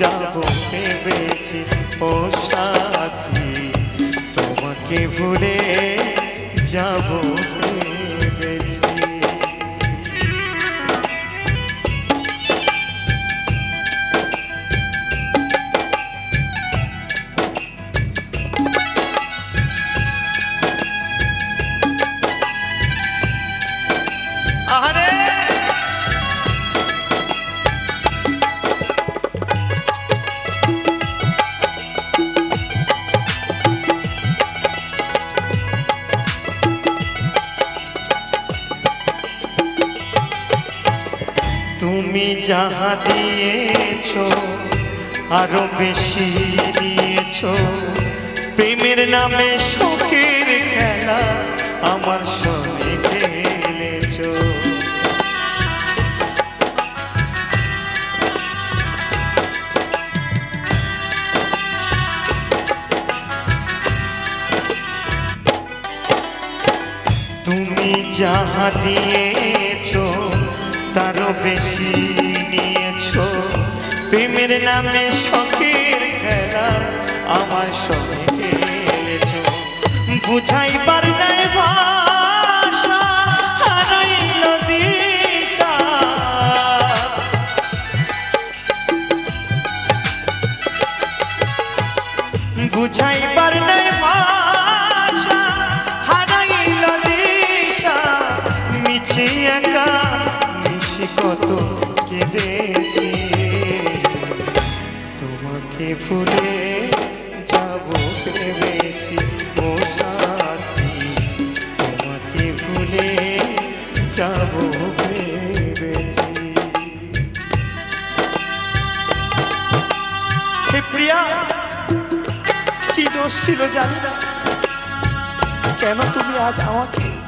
যাব ভেবেছি ও সাথী তোমাকে ভুলে যাব। ভেবেছি যাহা দিয়েছ আরও বেশি নিয়েছ প্রেমের নামে শোকের খেলা আমার তুমি যাহা দিয়েছ তারও বেশি নিয়েছ। প্রেমের নামে শখের খেলা আমার সঙ্গে খেলেছ বুঝাইবার নাই ভাষা, হারাইল দিশা। বুঝাইবার নাই ভাষা, হারাইল দিশা। মিছে একা কত কেঁদেছি। তোমাকে ভুলে যাব ভেবেছি, ও সাথী। তোমাকে ভুলে যাব ভেবেছি। প্রিয়া, কি দোষ ছিল জানি না। কেন তুমি আজ আমাকে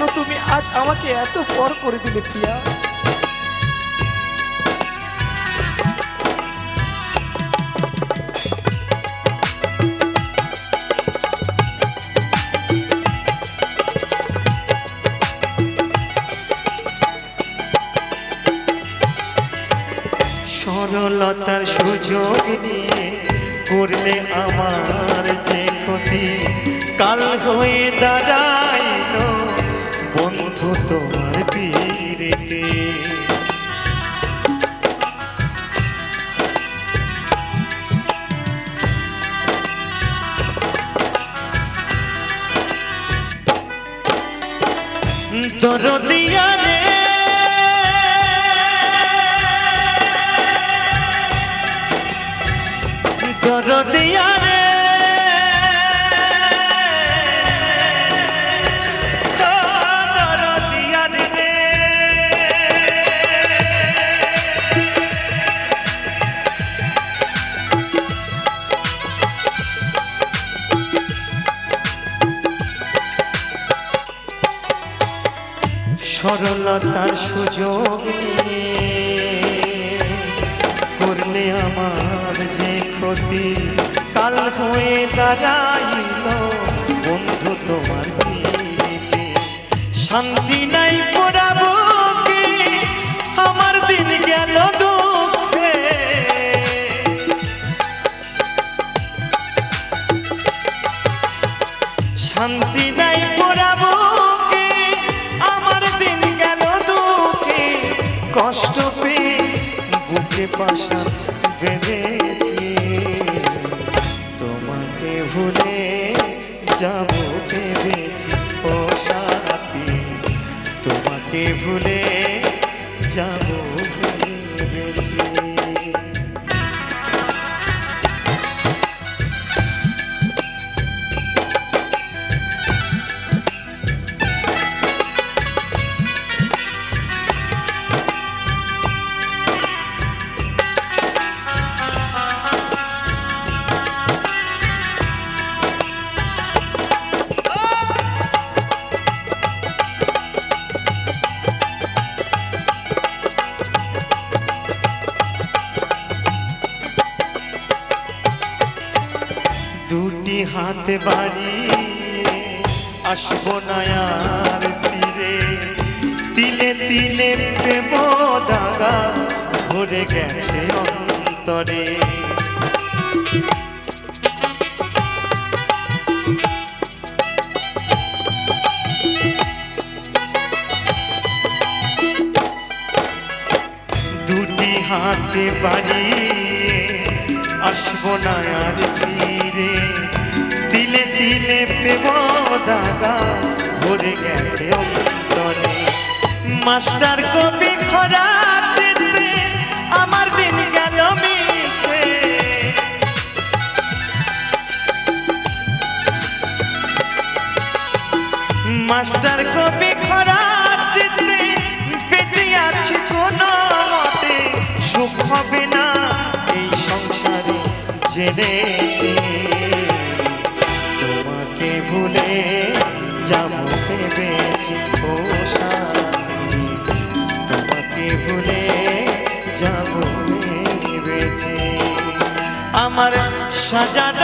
কেন তুমি আজ আমাকে এত পর করে দিলে প্রিয়া? সরলতার সুযোগ করলে আমার যে ক্ষতি কাল হয়ে দাঁড়াইল বন্ধু তোমার শান্তি নাই পাশা বেঁধেছি। তোমাকে ভুলে যাব ভেবেছি ও সাথী তোমাকে ভুলে যাব হাতে বাড়িয়ে আসব না আর ফিরে। তিলে তিলে প্রেম দাগা ভরে গেছে অন্তরে। দুটি হাতে বাড়িয়ে আসব না আর ফিরে। দিলে প্রেম দাগা ভরে গেছে অন্তরে। মাস্টার কবি খরা যেতে আমার দিন গেল মিছে। মাস্টার কবি খরা যেতে বেঁচে আছি কোনো মতে। সুখ হবে না এই সংসারে জেনেছি। যাব বেশি তোমাকে ভুলে যাব ভেবেছি আমার সাজানো